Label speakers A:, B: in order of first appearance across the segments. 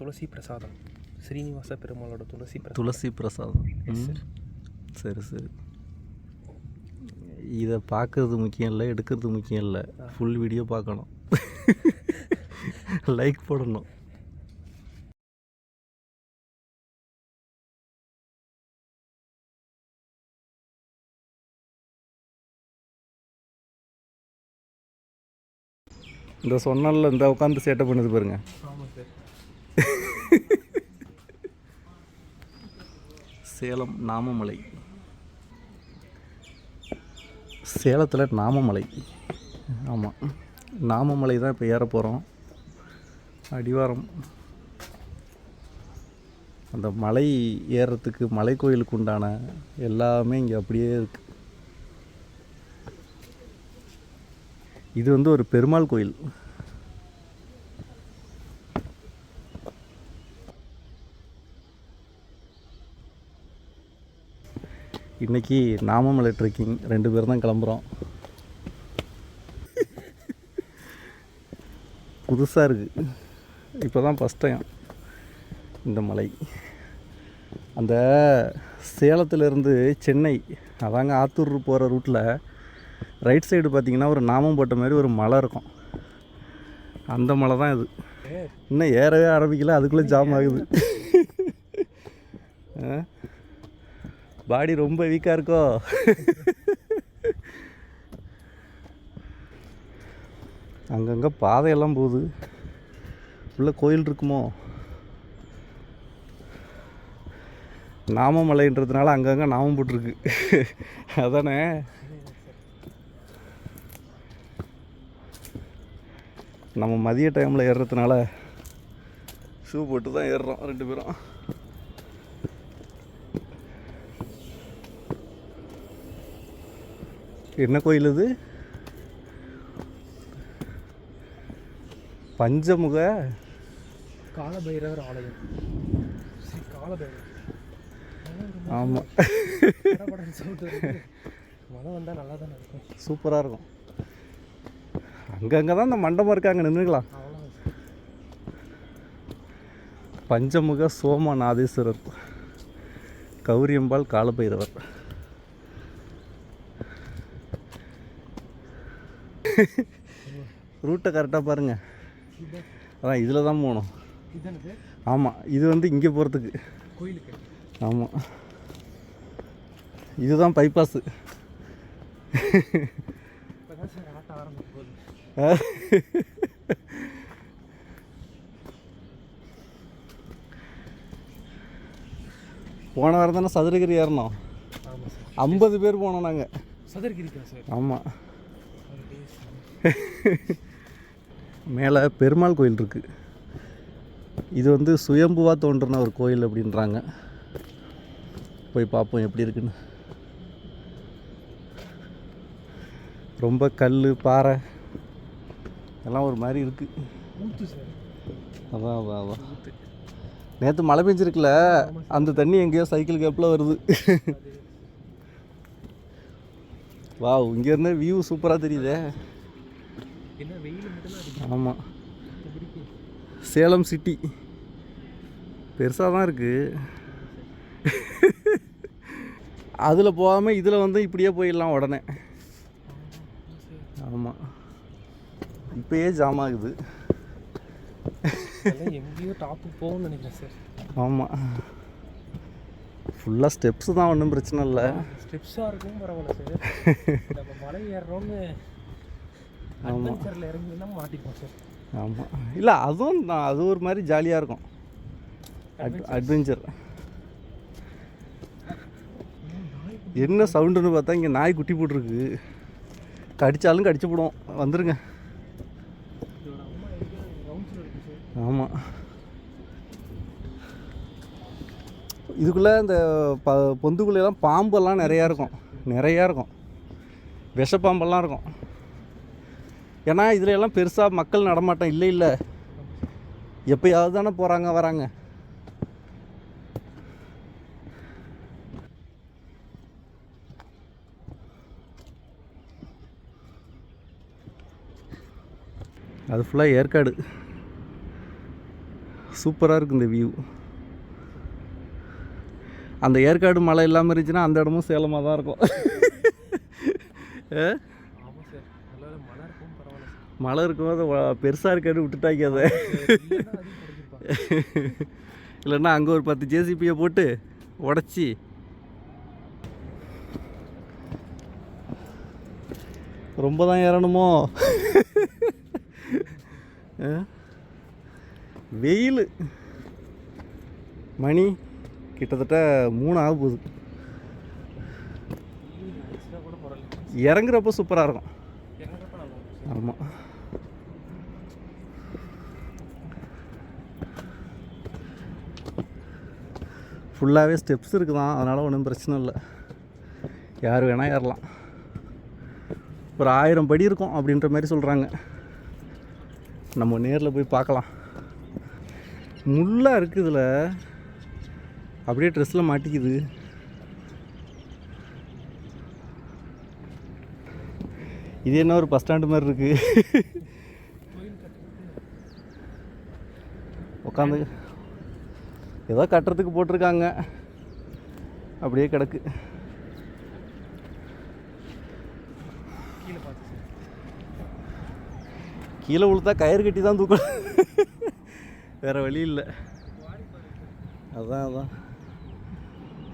A: துளசி பிரசாதம். ஸ்ரீனிவாச பெருமாளோட துளசி
B: துளசி பிரசாதம். சரி சரி. இதை பார்க்கறது முக்கியம் இல்லை எடுக்கிறது முக்கியம் இல்லை. ஃபுல் வீடியோ பார்க்கணும் லைக் போடணும். இந்த சொன்னல இந்த உட்காந்து சேட்டை பண்ணுது பாருங்க
A: ஆமாம் சார்
B: சேலம் நாமமலை. சேலத்தில் நாமமலை. ஆமாம் நாமமலை தான் இப்போ ஏற போகிறோம் அடிவாரம். அந்த மலை ஏறுறதுக்கு மலை கோயிலுக்கு உண்டான எல்லாமே இங்கே அப்படியே இருக்கு. இது வந்து ஒரு பெருமாள் கோயில். இன்றைக்கி நாமமலை ட்ரெக்கிங் ரெண்டு பேர் தான் கிளம்புறோம். புதுசாக இருக்குது இப்போ தான் ஃபஸ்ட் டைம் இந்த மலை. அந்த சேலத்துலேருந்து சென்னை அதாங்க ஆத்தூர் போகிற ரூட்டில் ரைட் சைடு பார்த்தீங்கன்னா ஒரு நாமம் போட்ட மாதிரி ஒரு மலை இருக்கும். அந்த மலை தான் இது. இன்னும் ஏறவே ஆரம்பிக்கல அதுக்குள்ளே ஜாம் ஆகுது. ஆ? பாடி ரொம்ப வீக்காக இருக்கோ? அங்கங்கே பாதையெல்லாம் போகுது. உள்ள கோயில் இருக்குமோ? நாமமலைன்றதுனால அங்கங்கே நாமம் போட்டிருக்கு. அதானே? நம்ம மதிய டைமில் ஏறுறதுனால ஷூ போட்டு தான் ஏறுறோம் ரெண்டு பேரும். என்ன கோயில் இது? பஞ்சமுக.
A: காலபைரவர் ஆலயம். ஸ்ரீ காலபைரவர்.
B: ஆமாம்
A: மழை வந்தால் நல்லா தானே இருக்கும்.
B: சூப்பராக இருக்கும். அங்கங்கே தான் இந்த மண்டபம் இருக்காங்க நின்றுக்கலாம் பஞ்சமுக சோமநாதேஸ்வரர். கௌரியம்பாள் காலபைரவர். ரூட்டை கரெக்டாக பாருங்க. அதான் இதில் தான் போகணும். ஆமாம் இது வந்து இங்கே போகிறதுக்கு.
A: கோயிலுக்கு.
B: ஆமாம் இதுதான் பைபாஸு போன வாரம் தானே சதுரகிரி ஏறினோம் ஐம்பது பேர் போனோம் நாங்கள்
A: சதுரகிரிக்கா சார்
B: ஆமாம் மேலே பெருமாள் கோயில் இருக்குது இது வந்து சுயம்புவாக தோன்றின ஒரு கோயில் அப்படின்றாங்க. போய் பார்ப்போம் எப்படி இருக்குன்னு. ரொம்ப கல் பாறை எல்லாம் ஒரு மாதிரி இருக்குது அதான் அதான் அதான் நேற்று மழை பெஞ்சிருக்குல்ல அந்த தண்ணி எங்கேயோ சைக்கிள் கேப்பில் வருது. வாவ் இங்கேருந்து வியூ சூப்பராக தெரியுதே
A: என்ன வெயில் மட்டும் தான் அடிக்கும்
B: ஆமாம் சேலம் சிட்டி. பெருசாக தான் இருக்குது அதில் போகாமல் இதில் வந்து இப்படியே போயிடலாம் உடனே. ஆமாம் இப்பயே ஜாம் ஆகுது.
A: எங்கேயோ டாப்பு போகும்னு நினைக்கிறேன் சார்
B: ஆமாம் ஃபுல்லாக ஸ்டெப்ஸ் தான் ஒன்றும் பிரச்சனை இல்லை.
A: ஸ்டெப்ஸாக இருக்கும் பரவாயில்ல சார் நம்ம மலை ஏறுறோம்னு அட்வென்ச்சரில் இறங்கினா மாட்டிப்போம் சார்
B: ஆமாம் இல்லை அதுவும் அது ஒரு மாதிரி ஜாலியாக இருக்கும். அட் அட்வென்ச்சர் என்ன சவுண்டுன்னு பார்த்தா இங்கே நாய் குட்டி போட்டிருக்கு. கடிச்சாலும் கடிச்சு போடும் வந்துருங்க ஆமாம் இதுக்குள்ளே இந்த ப பொந்துக்குள்ளெல்லாம் பாம்பெல்லாம் நிறையா இருக்கும். நிறையா இருக்கும். விஷப்பாம்பெல்லாம் இருக்கும். ஏன்னா இதுல எல்லாம் பெருசாக மக்கள் நடமாட்டம் இல்லை இல்லை. எப்போயாவது தானே போகிறாங்க வராங்க. அது ஃபுல்லாக ஏற்காடு. சூப்பராக இருக்குது இந்த வியூ அந்த ஏற்காடு மழை இல்லாமல் இருந்துச்சுன்னா அந்த இடமும் சேலமாக தான் இருக்கும். ஆ?
A: ஆமாம் சார் நல்ல மழை இருக்கும் பரவாயில்ல சார்
B: மழை இருக்கும்போது பெருசாக இருக்கான்னு விட்டுட்டாங்க அதை.
A: இல்லைன்னா
B: இல்லைன்னா அங்கே ஒரு பத்து ஜேசிபியை போட்டு உடச்சி. ரொம்ப தான் ஏறணுமோ? வெயில். மணி கிட்டத்தட்ட மூணு ஆக போகுது.
A: இறங்குறப்ப
B: இறங்குறப்போ சூப்பராக இருக்கும். ஆமாம் ஃபுல்லாகவே ஸ்டெப்ஸ் இருக்குதான். அதனால் ஒன்றும் பிரச்சனை இல்லை. யார் வேணால் ஏறலாம். ஒரு ஆயிரம் படி இருக்கும் அப்படின்ற மாதிரி சொல்கிறாங்க நம்ம நேரில் போய் பார்க்கலாம். முள்ளாக இருக்குது இதில். அப்படியே ட்ரெஸ்ஸில் மாட்டிக்குது. இது என்ன ஒரு பஸ் ஸ்டாண்டு மாதிரி இருக்குது உட்காந்து ஏதோ கட்டுறதுக்கு போட்டிருக்காங்க. அப்படியே கிடக்கு.
A: கீழே
B: உளுத்தா விழுத்தா கயிறு கட்டி தான் தூக்கணும். வேறு வழி இல்லை. அதான் அதான்.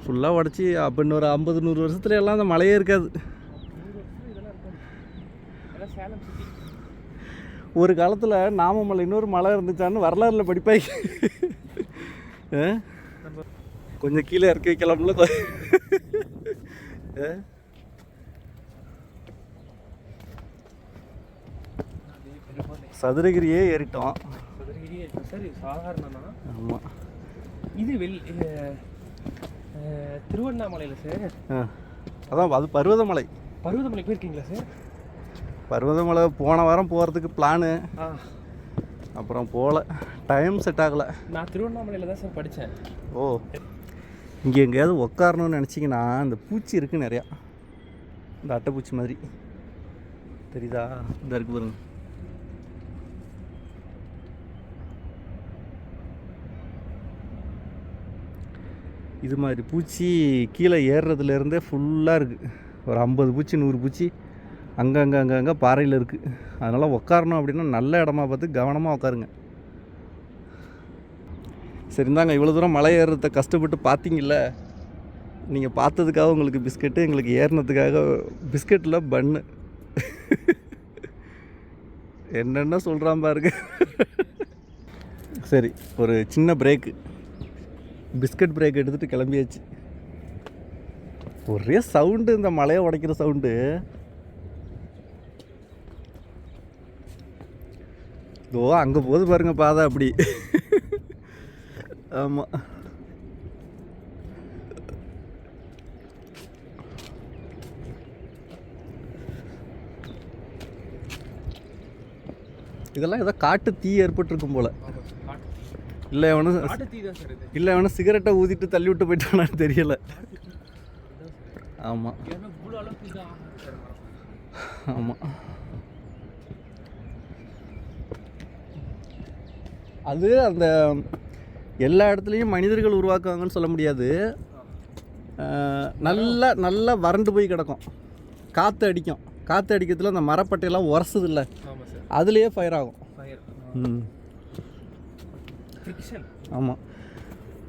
B: ஃபுல்லாக உடச்சி அப்போ இன்னொரு ஐம்பது நூறு வருஷத்துல எல்லாம் அந்த மழையே இருக்காது. ஒரு காலத்தில் நாமமலை இன்னொரு மலை இருந்துச்சான்னு வரலாறுல படிப்பாங்க. கொஞ்சம் கீழே இறக்கி வைக்கலாம்ல? சதுரகிரியே ஏறிட்டோம்.
A: சதுரகிரி சார் இது சாதாரணனா
B: ஆமாம்
A: இது வெள் திருவண்ணாமலையில் சார்.
B: அதான் அது பருவதமலை.
A: பருவதமலை போயிருக்கீங்களா சார்?
B: பருவதமலை போன வாரம் போகிறதுக்கு பிளானு அப்புறம் போகல. டைம் செட் ஆகலை.
A: நான் திருவண்ணாமலையில் தான் சார் படித்தேன்
B: ஓ. இங்கே எங்கேயாவது உட்காரணும்னு நினச்சிங்கன்னா இந்த பூச்சி இருக்குது நிறையா. இந்த அட்டைப்பூச்சி மாதிரி. தெரியுதா? இந்த இருக்கு பாருங்க. இது மாதிரி பூச்சி கீழே ஏறுறதுலேருந்தே ஃபுல்லாக இருக்குது ஒரு ஐம்பது பூச்சி நூறு பூச்சி. அங்கங்கே அங்கங்கே பாறையில் இருக்குது அதனால் உட்காரணும் அப்படின்னா நல்ல இடமா பார்த்து கவனமாக உட்காருங்க சரி இவ்வளோ தூரம் மலை ஏறுறத கஷ்டப்பட்டு பார்த்தீங்கல்ல? நீங்கள் பார்த்ததுக்காக உங்களுக்கு பிஸ்கெட்டு எங்களுக்கு ஏறினதுக்காக பிஸ்கெட்டில் பன்னு என்னென்ன சொல்கிறான் பாருங்க. சரி ஒரு சின்ன பிரேக்கு பிஸ்கட் பிரேக் எடுத்துகிட்டு கிளம்பியாச்சு. ஒரே சவுண்டு இந்த மலையை உடைக்கிற சவுண்டு இதோ அங்கே போகுது பாருங்க பாதை அப்படி. ஆமாம் இதெல்லாம் ஏதோ காட்டு தீ ஏற்பட்டிருக்கும் போல. இல்லை எவனும் இல்லை எவனும் சிகரெட்டை ஊதிட்டு தள்ளி விட்டு போயிட்டானான்னு தெரியல. ஆமாம். ஆமாம் அது அந்த எல்லா இடத்துலையும் மனிதர்கள் உருவாக்குவாங்கன்னு சொல்ல முடியாது. நல்லா நல்லா வறண்டு போய் கிடக்கும். காற்று அடிக்கும். காற்று அடிக்கிறதுல அந்த மரப்பட்டையெல்லாம் உரசுது இல்லை அதுலேயே ஃபயர் ஆகும். ஆமாம்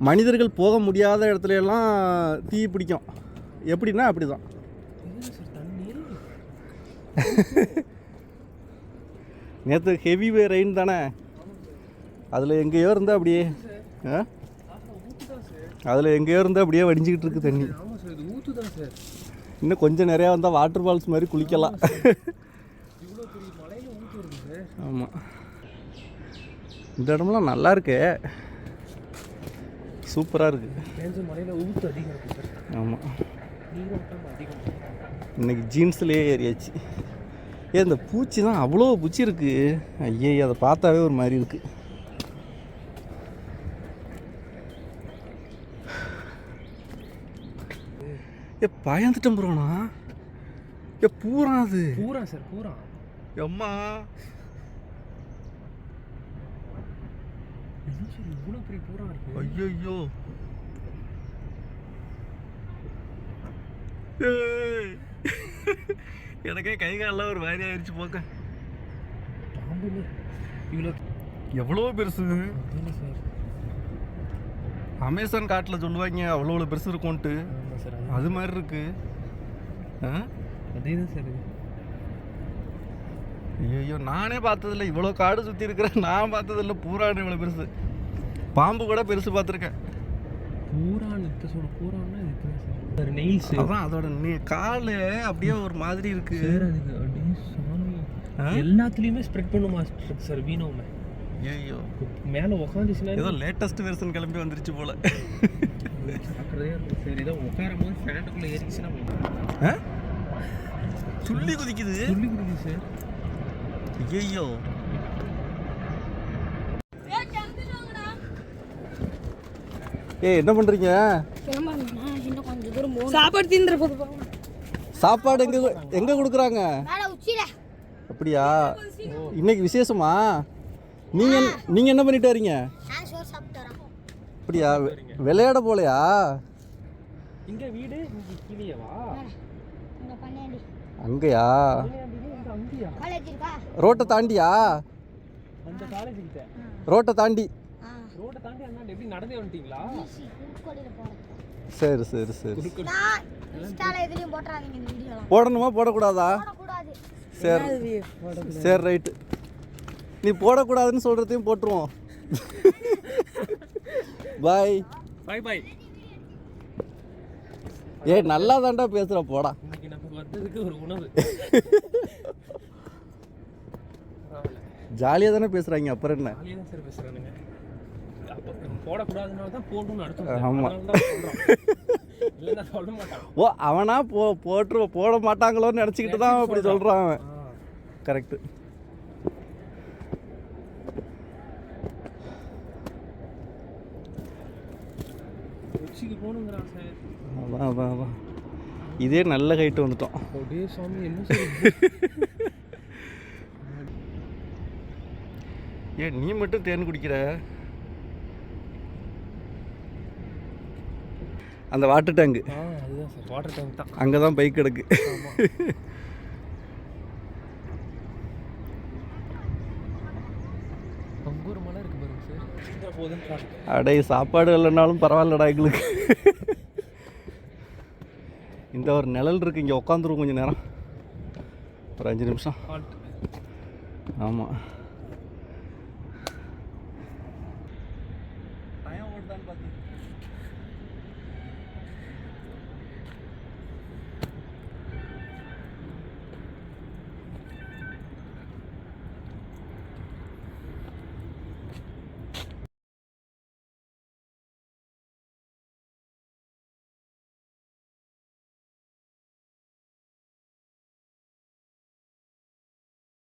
B: மனிதர்கள் போக முடியாத இடத்துல எல்லாம் தீ பிடிக்கும். எப்படின்னா அப்படி தான் நேற்று ஹெவி ரெயின் தானே? அதில் எங்கேயோ இருந்தால் அப்படியே ஆ? அதில் எங்கேயோ இருந்தால் அப்படியே வடிஞ்சிக்கிட்டு இருக்கு தண்ணி. இன்னும் கொஞ்சம் நிறையா வந்தால் வாட்டர் ஃபால்ஸ் மாதிரி குளிக்கலாம். ஆமாம் இந்த இடம்லாம் நல்லா இருக்கே. சூப்பராக இருக்குது
A: இருக்கு.
B: ஆமாம் இன்னைக்கு ஜீன்ஸ்லேயே ஏறியாச்சு. ஏ இந்த பூச்சி தான் அவ்வளோ பூச்சி இருக்குது ஐயே அதை பார்த்தாவே ஒரு மாதிரி இருக்குது ஏ பயந்துட்டேன் ப்ரோண்ணா ஏ பூரா அது.
A: பூரா சார் பூரா
B: எம்மா.
A: இவ்வளோ பெரிய பூரா இருக்கு?
B: ஐயோ எனக்கே கை காலெல்லாம் ஒரு மாதிரி ஆயிடுச்சு போக்க
A: இவ்வளோ
B: எவ்வளோ பெருசு?
A: சார்
B: அமேசான் காட்டில் சொல்லுவாங்க அவ்வளோ பெருசு இருக்கும்ன்ட்டு.
A: ஆமாம் சார்
B: அது மாதிரி இருக்கு. ஆ?
A: அதே தான் சார்
B: ஐயோ நானே பார்த்ததில்ல. இவ்வளோ காடு சுற்றி இருக்கிறேன் நான் பார்த்ததில்ல. பூரான் இவ்வளோ பெருசு. பாம்பு கூட பெருசு பார்த்துருக்கேன்.
A: பூரான் சொல்ல பூரான்னா இது சார். நெயில்ஸ்
B: அதான் அதோட நீ கால் அப்படியே ஒரு மாதிரி இருக்கு.
A: சார் அதுக்கு அப்படியே சாமி? எல்லாத்துலேயுமே ஸ்ப்ரெட் பண்ண மாஸ்டர் சார் வீணோமே
B: ஐயோ
A: மேலே உக்காந்துச்சுன்னா
B: ஏதோ லேட்டஸ்ட் வெர்ஷன் கிளம்பி வந்துருச்சு போல. துள்ளி குதிக்குது.
A: சார்
B: ஐயோ ஏய் என்ன பண்றீங்க?
C: சாப்பாடு தின்ற போது
B: சாப்பாடு எங்க எங்க கொடுக்குறாங்க?
C: மேல உச்சில
B: அப்படியா? இன்னைக்கு விசேஷமா? நீங்க நீங்க என்ன பண்ணிட்டு வரீங்க? அப்படியா? வெ- விளையாட போலையா?
A: இங்கே வீடு இங்கே கீழேவா?
B: அங்கயா?
A: இங்கே அங்கேயா?
C: காலேஜ் இருக்கா?
B: ரோட்டை தாண்டியா?
A: அந்த காலேஜ் கிட்ட.
B: ரோட்டை தாண்டி.
A: ரோட்டை தாண்டி அண்ணா எப்படி நடந்தே வந்துட்டீங்களா?
B: சரி சரி சரி.
C: நான் இன்ஸ்டால எதுலையும் போட்டுறாதீங்க இந்த வீடியோலாம்.
B: போடணுமா போடக்கூடாதா?
C: போடக்கூடாது.
B: சரி. சரி ரைட்டு. நீ போடக்கூடாதுன்னு சொல்கிறதையும் போட்டுருவோம். பாய்
A: பாய் பாய்
B: ஏய் நல்லா தாண்டா பேசுகிற போடா.
A: இன்னைக்கு நமக்கு வந்ததுக்கு ஒரு உணவு.
B: ஜாலியாக தானே பேசுகிறாங்க அப்புறம் என்ன?
A: ஜாலியாக தான் சார் பேசுகிறானுங்க
B: ஓ அவனா போ போட்டு போட மாட்டாங்களோன்னு நினச்சிக்கிட்டு தான் அப்படி சொல்கிறான் அவன். கரெக்டு
A: உச்சிக்கு போகணுங்கிறான் சார்.
B: அதான் அதான் அதான் இதே நல்ல ஹைட்டு வந்துட்டோம்.
A: அப்படியே சாமி என்ன
B: ஏன் நீ மட்டும் தேன் குடிக்கிற. அந்த வாட்டர் டேங்கு
A: அதுதான் சார். வாட்டர் டேங்க் தான்.
B: அங்கே தான் பைக் கிடக்கு
A: ஆமாம் அங்கே ஒரு மலை இருக்கு பாருங்க சார் இந்த போதுன்றாங்க
B: அடே சாப்பாடு இல்லைனாலும் பரவாயில்லடா எங்களுக்கு. இந்த ஒரு நிழல் இருக்கு இங்கே உட்காந்துருவோம் கொஞ்சம் நேரம். ஒரு அஞ்சு நிமிஷம். ஆமாம்